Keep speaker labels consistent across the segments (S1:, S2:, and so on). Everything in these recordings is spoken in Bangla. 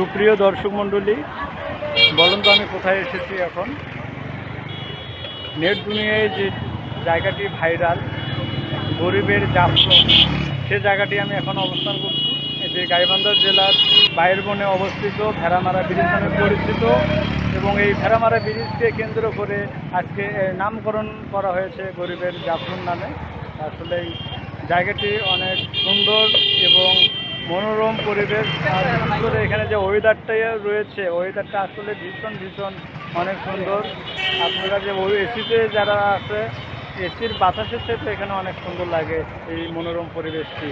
S1: সুপ্রিয় দর্শক মণ্ডলী, বলুন তো আমি কোথায় এসেছি এখন? নেট দুনিয়ায় যে জায়গাটি ভাইরাল, গরিবের জাফলং সে জায়গাটি আমি এখন অবস্থান করছি। এটি গাইবান্ধা জেলার বাইরের বনে অবস্থিত ভেড়ামারা ব্রিজ নামে পরিচিত এবং এই ভেড়ামারা ব্রিজকে কেন্দ্র করে আজকে নামকরণ করা হয়েছে গরিবের জাফলং নামে। আসলে এই জায়গাটি অনেক সুন্দর এবং মনোরম পরিবেশ, আর বিশেষ করে এখানে যে ওয়েদারটা রয়েছে ওয়েদারটা আসলে ভীষণ ভীষণ অনেক সুন্দর। আপনারা যে এসিতে যারা আছে এসির বাতাসের সাথে এখানে অনেক সুন্দর লাগে এই মনোরম পরিবেশটি।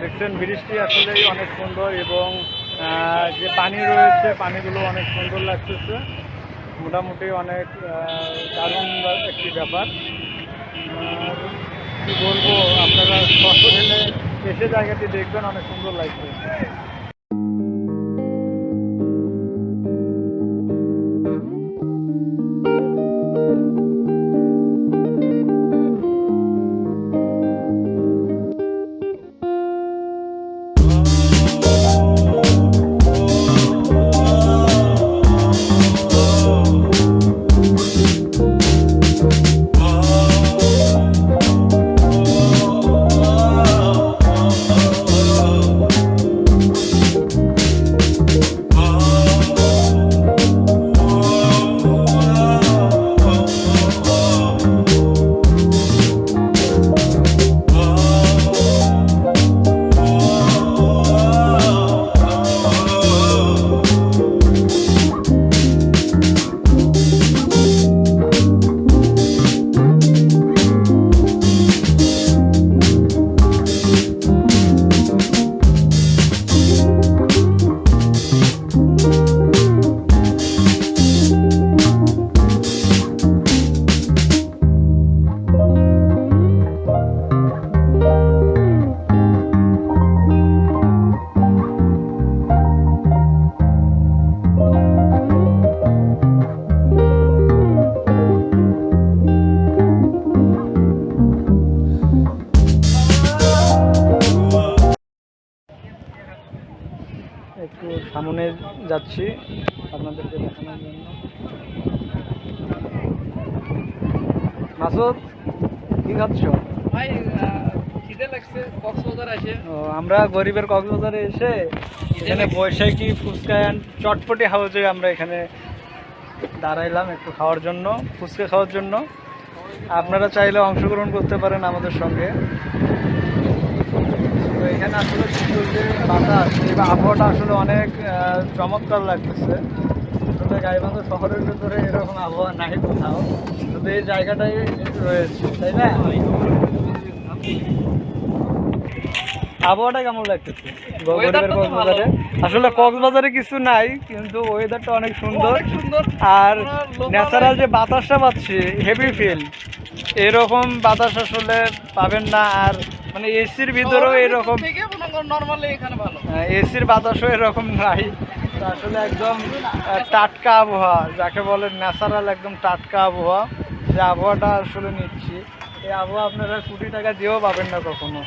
S1: দেখছেন ব্রিজটি আসলেই অনেক সুন্দর এবং যে পানি রয়েছে, পানিগুলো অনেক সুন্দর লাগতেছে। মোটামুটি অনেক দারুণ একটি ব্যাপার। কি বলব আপনারা হলে এসে জায়গাটি দেখবেন অনেক সুন্দর লাগবে। সামনে যাচ্ছি আপনাদেরকে দেখানোর জন্য। মাসুদ কি খাচ্ছ?
S2: ভাই খিদে লাগছে কক্সবাজার
S1: আমরা গরিবের কক্সবাজারে এসে এখানে বৈশাখী ফুচকা অ্যান্ড চটপটি হাউসে আমরা এখানে দাঁড়াইলাম একটু খাওয়ার জন্য ফুচকা খাওয়ার জন্য। আপনারা চাইলে অংশগ্রহণ করতে পারেন আমাদের সঙ্গে। তো এখানে আসলে সুন্দর যে বাতাস এই আবহাওয়াটা আসলে অনেক চমৎকার লাগতেছে। আসলে গাইবান্ধা শহরের ভেতরে এরকম আবহাওয়া নাই কোথাও। শুধু এই জায়গাটাই রয়েছে তাই না? আবহাওয়াটা কেমন লাগতেছে। কক্সবাজারে আসলে কক্সবাজারে কিছু নাই কিন্তু ওয়েদারটা অনেক সুন্দর।
S2: সুন্দর।
S1: আর ন্যাচারাল যে বাতাসটা পাচ্ছি হেভি ফিল এরকম বাতাস আসলে পাবেন না। আর মানে এসির ভিতরেও এরকম
S2: ভালো।
S1: এসির বাতাসও এরকম নাই। তো আসলে একদম টাটকা আবহাওয়া যাকে বলে ন্যাচারাল একদম টাটকা আবহাওয়া যে আবহাওয়াটা আসলে নিচ্ছি। এই আবহাওয়া আপনারা কোটি টাকা দিয়েও পাবেন না কখনো।